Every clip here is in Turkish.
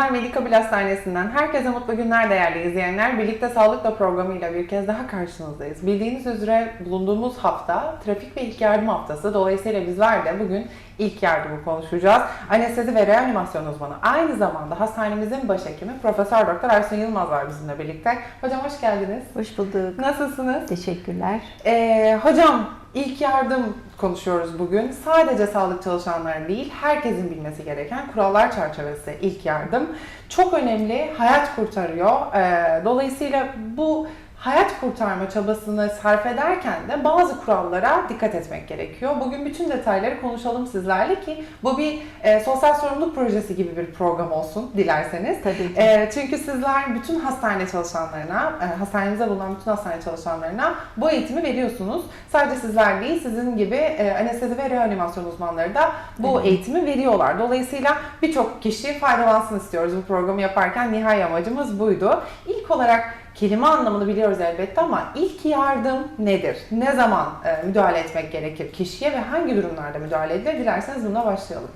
Özel Medikabil Hastanesi'nden herkese mutlu günler değerli izleyenler. Birlikte Sağlıkla programıyla bir kez daha karşınızdayız. Bildiğiniz üzere bulunduğumuz hafta trafik ve ilk yardım haftası. Dolayısıyla bizler de bugün ilk yardımı konuşacağız. Anestezi ve reanimasyon uzmanı. Aynı zamanda hastanemizin başhekimi Profesör Doktor Ersun Yılmaz var bizimle birlikte. Hocam hoş geldiniz. Hoş bulduk. Nasılsınız? Teşekkürler. Ee, hocam ilk yardım konuşuyoruz bugün. Sadece sağlık çalışanları değil, herkesin bilmesi gereken kurallar çerçevesi ilk yardım. Çok önemli, hayat kurtarıyor. Ee, dolayısıyla bu hayat kurtarma çabasını sarf ederken de bazı kurallara dikkat etmek gerekiyor. Bugün bütün detayları konuşalım sizlerle ki bu bir e, sosyal sorumluluk projesi gibi bir program olsun dilerseniz. Tabii ki. E, çünkü sizler bütün hastane çalışanlarına, e, hastanemizde bulunan bütün hastane çalışanlarına bu eğitimi veriyorsunuz. Sadece sizler değil, sizin gibi e, anestezi ve reanimasyon uzmanları da bu Evet. eğitimi veriyorlar. Dolayısıyla birçok kişi faydalansın istiyoruz bu programı yaparken. Nihai amacımız buydu. İlk olarak kelime anlamını biliyoruz elbette ama ilk yardım nedir? Ne zaman e, müdahale etmek gerekir kişiye ve hangi durumlarda müdahale edilir? Dilerseniz bununla başlayalım.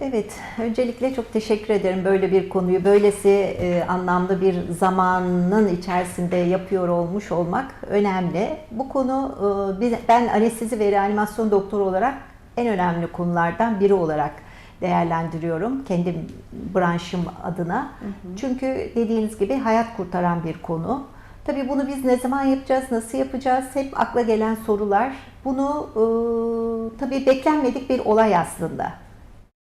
Evet, öncelikle çok teşekkür ederim böyle bir konuyu böylesi e, anlamlı bir zamanın içerisinde yapıyor olmuş olmak önemli. Bu konu e, ben anestezi ve reanimasyon doktoru olarak en önemli konulardan biri olarak değerlendiriyorum kendi branşım adına. Çünkü dediğiniz gibi hayat kurtaran bir konu. Tabii bunu biz ne zaman yapacağız, nasıl yapacağız? Hep akla gelen sorular. Bunu e, tabii beklenmedik bir olay aslında.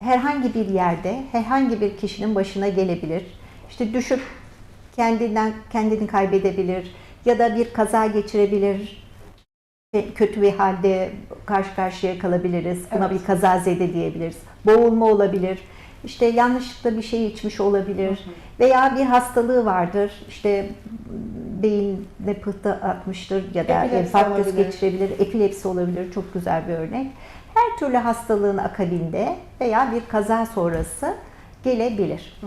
Herhangi bir yerde, herhangi bir kişinin başına gelebilir. İşte düşüp kendinden kendini kaybedebilir ya da bir kaza geçirebilir. Kötü bir halde karşı karşıya kalabiliriz. Buna Evet. bir kazazede diyebiliriz. Boğulma olabilir. İşte yanlışlıkla bir şey içmiş olabilir. Veya bir hastalığı vardır. İşte beyinde pıhtı atmıştır ya da enfarktüs olabilir. geçirebilir. Epilepsi olabilir. Çok güzel bir örnek. Her türlü hastalığın akabinde veya bir kaza sonrası gelebilir.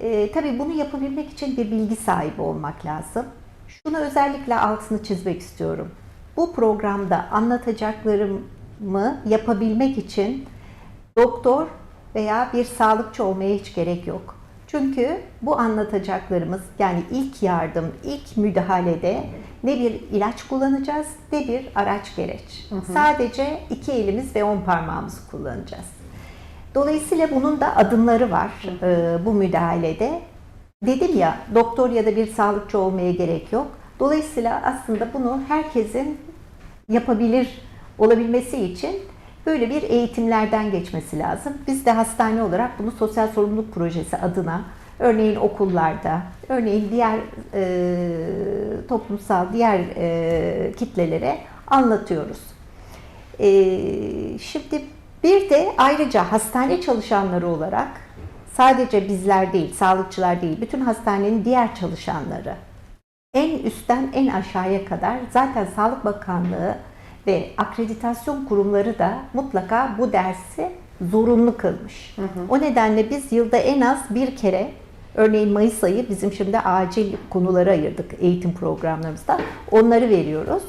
Ee, tabii bunu yapabilmek için bir bilgi sahibi olmak lazım. Şunu özellikle altını çizmek istiyorum. Bu programda anlatacaklarımı yapabilmek için doktor veya bir sağlıkçı olmaya hiç gerek yok. Çünkü bu anlatacaklarımız yani ilk yardım, ilk müdahalede ne bir ilaç kullanacağız ne bir araç gereç. Sadece iki elimiz ve on parmağımızı kullanacağız. Dolayısıyla bunun da adımları var e, bu müdahalede. Dedim ya doktor ya da bir sağlıkçı olmaya gerek yok. Dolayısıyla aslında bunu herkesin yapabilir olabilmesi için böyle bir eğitimlerden geçmesi lazım. Biz de hastane olarak bunu sosyal sorumluluk projesi adına örneğin okullarda, örneğin diğer e, toplumsal diğer e, kitlelere anlatıyoruz. E, şimdi bir de ayrıca hastane çalışanları olarak sadece bizler değil, sağlıkçılar değil, bütün hastanenin diğer çalışanları en üstten en aşağıya kadar zaten Sağlık Bakanlığı ve akreditasyon kurumları da mutlaka bu dersi zorunlu kılmış. O nedenle biz yılda en az bir kere örneğin Mayıs ayı bizim şimdi acil konuları ayırdık eğitim programlarımızda. Onları veriyoruz.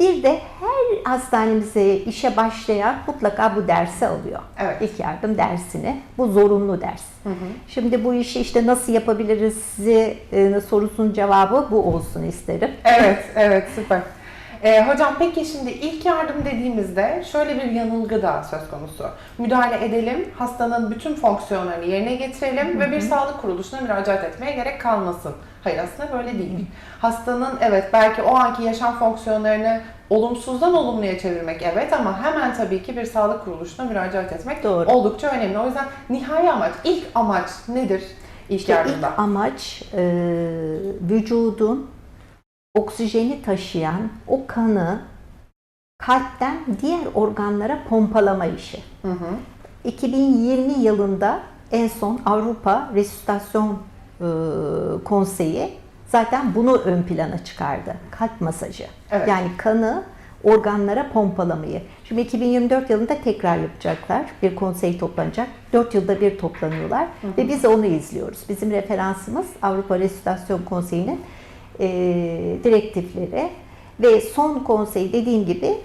Bir de her hastanemize işe başlayan mutlaka bu dersi alıyor. Evet. İlk yardım dersini. Bu zorunlu ders. Şimdi bu işi işte nasıl yapabiliriz size e, sorusunun cevabı bu olsun isterim. Evet, evet süper. Ee, hocam peki şimdi ilk yardım dediğimizde şöyle bir yanılgı da söz konusu. Müdahale edelim, hastanın bütün fonksiyonlarını yerine getirelim ve bir sağlık kuruluşuna müracaat etmeye gerek kalmasın. Hayır aslında böyle değil. Hastanın evet belki o anki yaşam fonksiyonlarını olumsuzdan olumluya çevirmek evet ama hemen tabii ki bir sağlık kuruluşuna müracaat etmek Doğru. oldukça önemli. O yüzden nihai amaç, ilk amaç nedir ilk İşte yardımda? ilk amaç e, vücudun oksijeni taşıyan o kanı kalpten diğer organlara pompalama işi. Hı hı. 2020 yılında en son Avrupa Resüsitasyon Konseyi zaten bunu ön plana çıkardı. Kalp masajı. Evet. Yani kanı organlara pompalamayı. Şimdi 2024 yılında tekrar yapacaklar. Bir konsey toplanacak. 4 yılda bir toplanıyorlar ve biz onu izliyoruz. Bizim referansımız Avrupa Resüsitasyon Konseyi'nin e, direktifleri ve son konsey dediğim gibi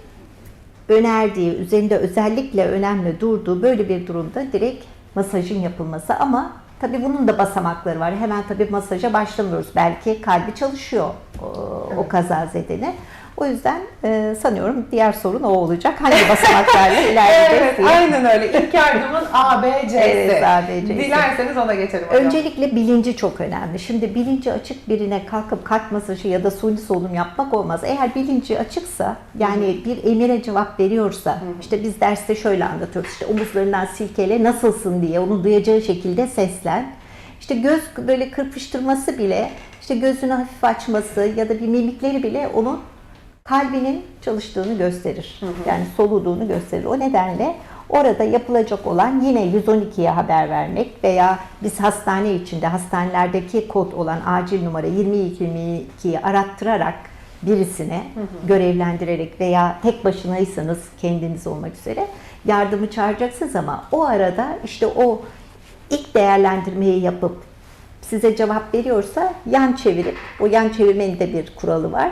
önerdiği, üzerinde özellikle önemli durduğu böyle bir durumda direkt masajın yapılması ama Tabii bunun da basamakları var. Hemen tabii masaja başlamıyoruz. Belki kalbi çalışıyor o, o Evet. kazazedenin. O yüzden e, sanıyorum diğer sorun o olacak. Hangi basamaklarla ilerleyeceğiz Evet, diye. aynen öyle. İlk yardımın A, B, C'si. Evet, A, B, C'si. Dilerseniz ona geçelim hocam. Öncelikle bilinci çok önemli. Şimdi bilinci açık birine kalkıp kalp masajı ya da suni solunum yapmak olmaz. Eğer bilinci açıksa yani bir emire cevap veriyorsa işte biz derste şöyle anlatıyoruz işte omuzlarından silkele nasılsın diye onu duyacağı şekilde seslen. İşte göz böyle kırpıştırması bile işte gözünü hafif açması ya da bir mimikleri bile onun kalbinin çalıştığını gösterir. Yani soluduğunu gösterir. O nedenle orada yapılacak olan yine 112'ye haber vermek veya biz hastane içinde hastanelerdeki kod olan acil numara 2222'yi arattırarak birisine görevlendirerek veya tek başınaysanız kendiniz olmak üzere yardımı çağıracaksınız ama o arada işte o ilk değerlendirmeyi yapıp size cevap veriyorsa yan çevirip, o yan çevirmenin de bir kuralı var.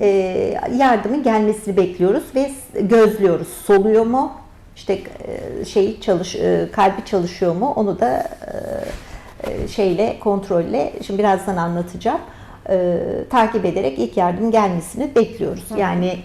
Ee, yardımın gelmesini bekliyoruz ve gözlüyoruz. Soluyor mu? İşte e, şey çalış, e, kalbi çalışıyor mu? Onu da e, şeyle kontrolle, şimdi birazdan anlatacağım. E, takip ederek ilk yardım gelmesini bekliyoruz. Yani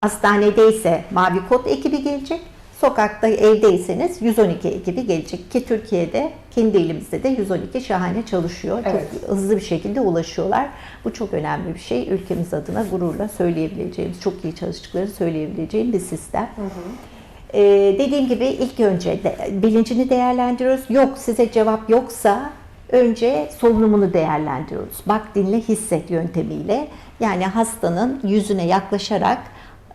hastanedeyse mavi kod ekibi gelecek. Sokakta evdeyseniz 112 ekibi gelecek ki Türkiye'de kendi elimizde de 112 şahane çalışıyor. Evet. Çok hızlı bir şekilde ulaşıyorlar. Bu çok önemli bir şey. Ülkemiz adına gururla söyleyebileceğimiz, çok iyi çalıştıklarını söyleyebileceğim bir sistem. Ee, dediğim gibi ilk önce de, bilincini değerlendiriyoruz. Yok size cevap yoksa önce solunumunu değerlendiriyoruz. Bak dinle hisset yöntemiyle. Yani hastanın yüzüne yaklaşarak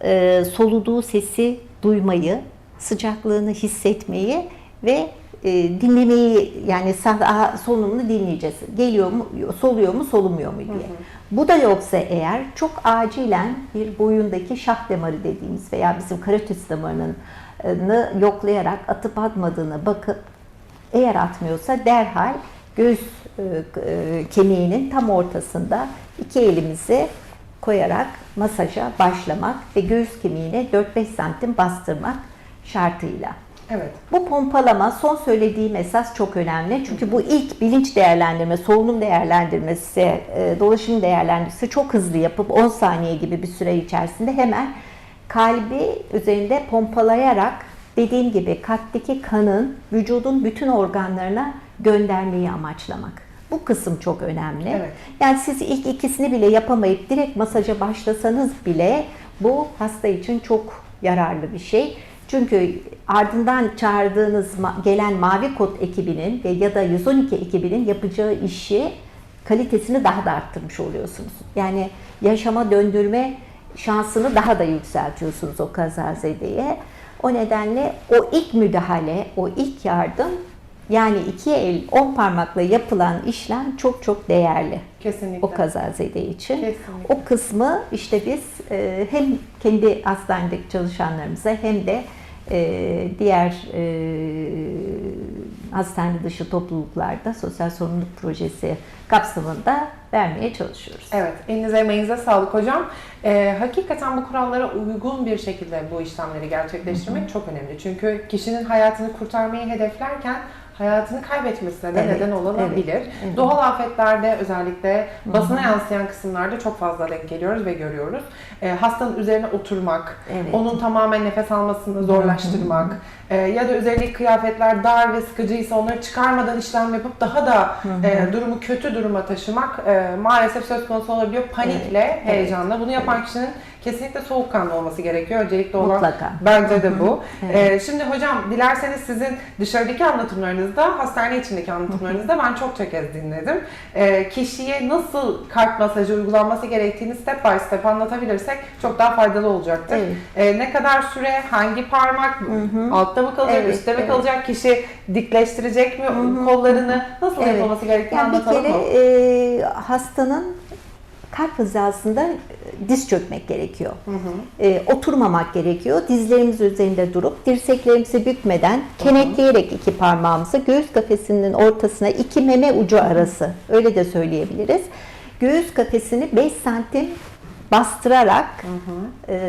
e, soluduğu sesi duymayı, sıcaklığını hissetmeyi ve e, dinlemeyi yani sah- solunumunu dinleyeceğiz. Geliyor mu, soluyor mu, solumuyor mu diye. Bu da yoksa eğer çok acilen bir boyundaki şah damarı dediğimiz veya bizim karotis damarının ını yoklayarak atıp atmadığına bakıp eğer atmıyorsa derhal göğüs e, e, kemiğinin tam ortasında iki elimizi koyarak masaja başlamak ve göğüs kemiğine 4-5 santim bastırmak şartıyla. Evet. Bu pompalama son söylediğim esas çok önemli. Çünkü bu ilk bilinç değerlendirme, solunum değerlendirmesi, e, dolaşım değerlendirmesi çok hızlı yapıp 10 saniye gibi bir süre içerisinde hemen kalbi üzerinde pompalayarak dediğim gibi kalpteki kanın vücudun bütün organlarına göndermeyi amaçlamak. Bu kısım çok önemli. Evet. Yani siz ilk ikisini bile yapamayıp direkt masaja başlasanız bile bu hasta için çok yararlı bir şey. Çünkü ardından çağırdığınız gelen mavi kod ekibinin ve ya da 112 ekibinin yapacağı işi kalitesini daha da arttırmış oluyorsunuz. Yani yaşama döndürme şansını daha da yükseltiyorsunuz o kazazedeye. O nedenle o ilk müdahale, o ilk yardım yani iki el, on parmakla yapılan işlem çok çok değerli Kesinlikle. o kazazede için. Kesinlikle. O kısmı işte biz e, hem kendi hastanedeki çalışanlarımıza hem de e, diğer e, hastane dışı topluluklarda sosyal sorumluluk projesi kapsamında vermeye çalışıyoruz. Evet, elinize emeğinize sağlık hocam. Ee, hakikaten bu kurallara uygun bir şekilde bu işlemleri gerçekleştirmek çok önemli. Çünkü kişinin hayatını kurtarmayı hedeflerken hayatını kaybetmesine de Evet, neden olabilir. evet, evet. Doğal afetlerde özellikle basına yansıyan kısımlarda çok fazla denk geliyoruz ve görüyoruz. Ee, hastanın üzerine oturmak, Evet. onun tamamen nefes almasını zorlaştırmak e, ya da üzerindeki kıyafetler dar ve sıkıcıysa onları çıkarmadan işlem yapıp daha da e, durumu kötü duruma taşımak e, maalesef söz konusu olabiliyor. Panikle, Evet, evet. heyecanla. Bunu yapan kişinin kesinlikle soğukkanlı olması gerekiyor. Öncelikle olan Mutlaka. bence de bu. Evet. E, şimdi hocam dilerseniz sizin dışarıdaki anlatımlarınızda, hastane içindeki anlatımlarınızda ben çokça kez dinledim. E, kişiye nasıl kalp masajı uygulanması gerektiğini step by step anlatabilirsek çok daha faydalı olacaktır. Evet. E, ne kadar süre, hangi parmak, altta mı kalacak, Evet, üstte mi evet. kalacak, kişi dikleştirecek mi kollarını, nasıl Evet. yapılması gerektiğini Yani bir anlatalım kere mı? e, hastanın kalp hizasında diz çökmek gerekiyor. E, oturmamak gerekiyor. Dizlerimiz üzerinde durup dirseklerimizi bükmeden kenetleyerek iki parmağımızı göğüs kafesinin ortasına iki meme ucu arası öyle de söyleyebiliriz. Göğüs kafesini 5 santim bastırarak e,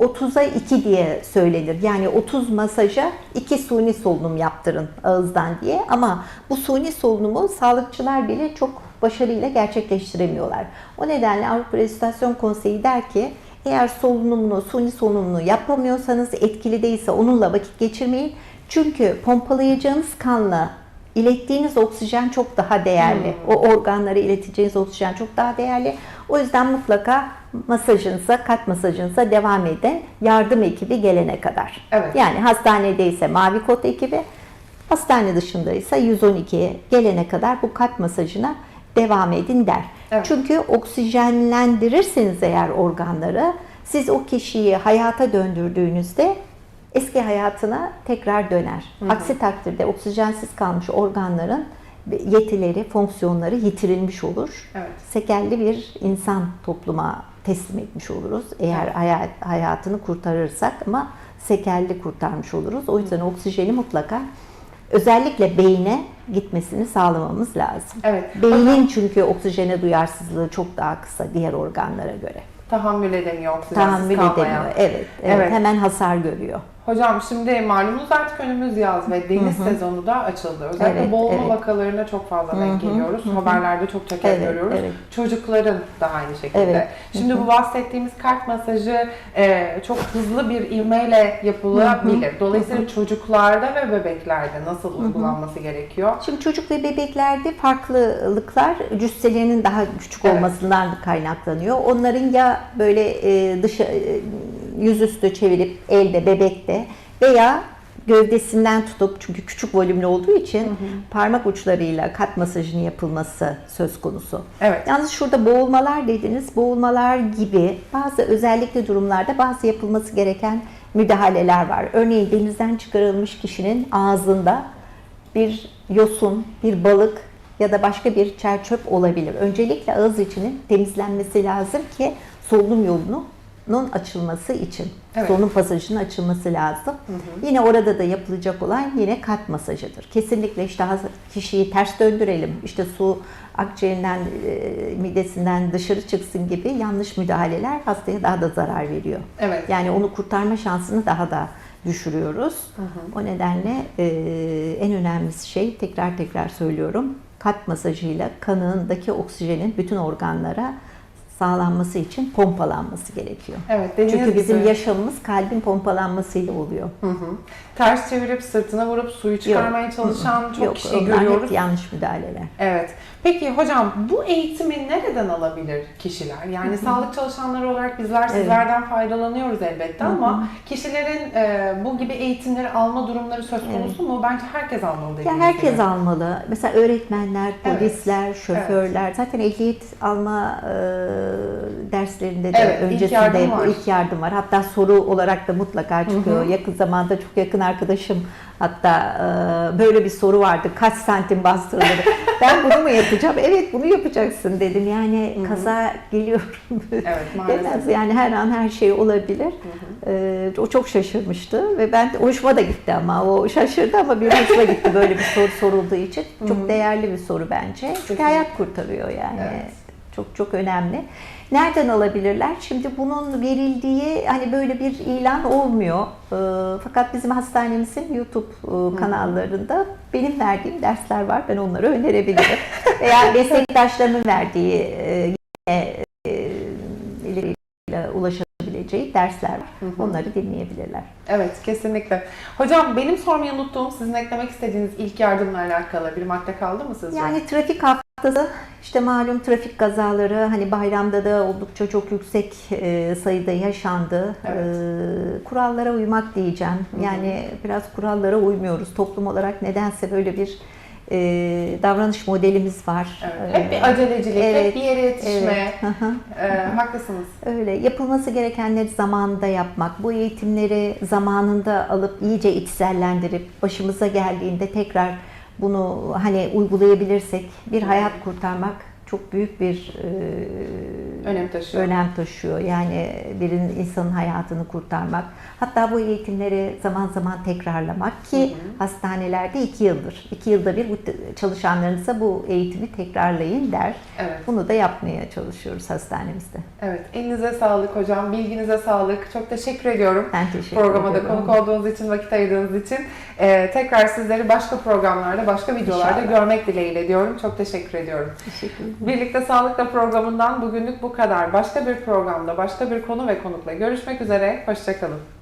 30'a 2 diye söylenir. Yani 30 masaja 2 suni solunum yaptırın ağızdan diye. Ama bu suni solunumu sağlıkçılar bile çok başarıyla gerçekleştiremiyorlar. O nedenle Avrupa Restorasyon Konseyi der ki eğer solunumunu, suni solunumunu yapamıyorsanız etkili değilse onunla vakit geçirmeyin. Çünkü pompalayacağınız kanla ilettiğiniz oksijen çok daha değerli. O organlara ileteceğiniz oksijen çok daha değerli. O yüzden mutlaka masajınıza, kat masajınıza devam edin. Yardım ekibi gelene kadar. Evet. Yani hastanedeyse mavi kod ekibi, hastane dışındaysa 112'ye gelene kadar bu kat masajına devam edin der. Evet. Çünkü oksijenlendirirseniz eğer organları, siz o kişiyi hayata döndürdüğünüzde eski hayatına tekrar döner. Aksi takdirde oksijensiz kalmış organların yetileri, fonksiyonları yitirilmiş olur. Evet. Sekelli bir insan topluma teslim etmiş oluruz. Eğer hayat, hayatını kurtarırsak ama sekelli kurtarmış oluruz. O yüzden oksijeni mutlaka özellikle beyne gitmesini sağlamamız lazım. Evet. Beynin çünkü oksijene duyarsızlığı çok daha kısa diğer organlara göre. Tahammül edemiyor oksijensiz Tahammül kalmaya. edemiyor. Evet, evet, Evet. Hemen hasar görüyor. Hocam şimdi malumunuz artık önümüz yaz ve deniz sezonu da açıldı. Özellikle Evet, boğulma evet. vakalarına çok fazla denk geliyoruz. Haberlerde çok kez Evet, görüyoruz. evet. Çocukların da aynı şekilde. Evet. Şimdi bu bahsettiğimiz kalp masajı e, çok hızlı bir ivmeyle yapılabilir. Dolayısıyla çocuklarda ve bebeklerde nasıl uygulanması gerekiyor? Şimdi çocuk ve bebeklerde farklılıklar cüsselerinin daha küçük Evet. olmasından kaynaklanıyor. Onların ya böyle e, dışı e, yüzüstü çevirip elde bebekte veya gövdesinden tutup çünkü küçük volümlü olduğu için parmak uçlarıyla kat masajını yapılması söz konusu. Evet. Yalnız şurada boğulmalar dediniz. Boğulmalar gibi bazı özellikle durumlarda bazı yapılması gereken müdahaleler var. Örneğin denizden çıkarılmış kişinin ağzında bir yosun, bir balık ya da başka bir çerçöp olabilir. Öncelikle ağız içinin temizlenmesi lazım ki solunum yolunun açılması için. Evet. Solunum pasajının açılması lazım. Yine orada da yapılacak olan yine kalp masajıdır. Kesinlikle işte kişiyi ters döndürelim, işte su akciğerinden, e, midesinden dışarı çıksın gibi yanlış müdahaleler hastaya daha da zarar veriyor. Evet. Yani onu kurtarma şansını daha da düşürüyoruz. O nedenle e, en önemli şey tekrar tekrar söylüyorum. Kalp masajıyla kanındaki oksijenin bütün organlara sağlanması için pompalanması gerekiyor. Evet. Çünkü bizim gibi- yaşamımız kalbin pompalanmasıyla oluyor. Hı hı. Ters çevirip sırtına vurup suyu çıkarmaya çalışan çok Yok, kişi onlar görüyoruz. hep yanlış müdahaleler. Evet. Peki hocam bu eğitimi nereden alabilir kişiler? Yani sağlık çalışanları olarak bizler sizlerden faydalanıyoruz elbette ama kişilerin e, bu gibi eğitimleri alma durumları söz konusu mu? Bence herkes almalı Ya herkes gibi. almalı. Mesela öğretmenler, Evet. polisler, şoförler. Zaten ehliyet alma e, derslerinde de Evet, ilk öncesinde yardım bu var. ilk yardım var. Hatta soru olarak da mutlaka çıkıyor. Yakın zamanda çok yakın arkadaşım hatta e, böyle bir soru vardı. Kaç santim bastırılır? ben bunu mu yapacağım? Evet bunu yapacaksın dedim. Yani kaza geliyor. Evet, maalesef. Demez yani her an her şey olabilir. Ee, o çok şaşırmıştı ve ben hoşuma da gitti ama o şaşırdı ama benim hoşuma gitti böyle bir soru sorulduğu için. Çok değerli bir soru bence. Çünkü hayat kurtarıyor yani. Evet. Çok çok önemli. Nereden alabilirler? Şimdi bunun verildiği hani böyle bir ilan olmuyor. Ee, fakat bizim hastanemizin YouTube e, kanallarında benim verdiğim dersler var. Ben onları önerebilirim. Veya meslektaşlarımın verdiği e, yine e, ileriyle ulaşabileceği dersler var. Onları dinleyebilirler. Evet, kesinlikle. Hocam benim sormayı unuttuğum, sizin eklemek istediğiniz ilk yardımla alakalı bir madde kaldı mı sizce? Yani trafik haftası işte malum trafik kazaları hani bayramda da oldukça çok yüksek e, sayıda yaşandı. Evet. E, kurallara uymak diyeceğim. Yani biraz kurallara uymuyoruz. Toplum olarak nedense böyle bir e, davranış modelimiz var. Evet, hep E, bir acelecilik, hep evet, bir yere yetişme. evet. Ee, haklısınız. Öyle yapılması gerekenleri zamanında yapmak, bu eğitimleri zamanında alıp iyice içsellendirip başımıza geldiğinde tekrar bunu hani uygulayabilirsek bir hayat kurtarmak çok büyük bir e, Önem taşıyor. önem taşıyor. Yani birinin insanın hayatını kurtarmak. Hatta bu eğitimleri zaman zaman tekrarlamak ki hastanelerde iki yıldır. iki yılda bir bu çalışanlarınıza bu eğitimi tekrarlayın der. Evet. Bunu da yapmaya çalışıyoruz hastanemizde. Evet. Elinize sağlık hocam. Bilginize sağlık. Çok teşekkür ediyorum. Ben teşekkür Programa da ediyorum. konuk olduğunuz için, vakit ayırdığınız için. Ee, tekrar sizleri başka programlarda, başka videolarda İnşallah. görmek dileğiyle diyorum. Çok teşekkür ediyorum. Teşekkür ederim. Birlikte Sağlıkla programından bugünlük bu kadar. Başka bir programda, başka bir konu ve konukla görüşmek üzere. Hoşçakalın.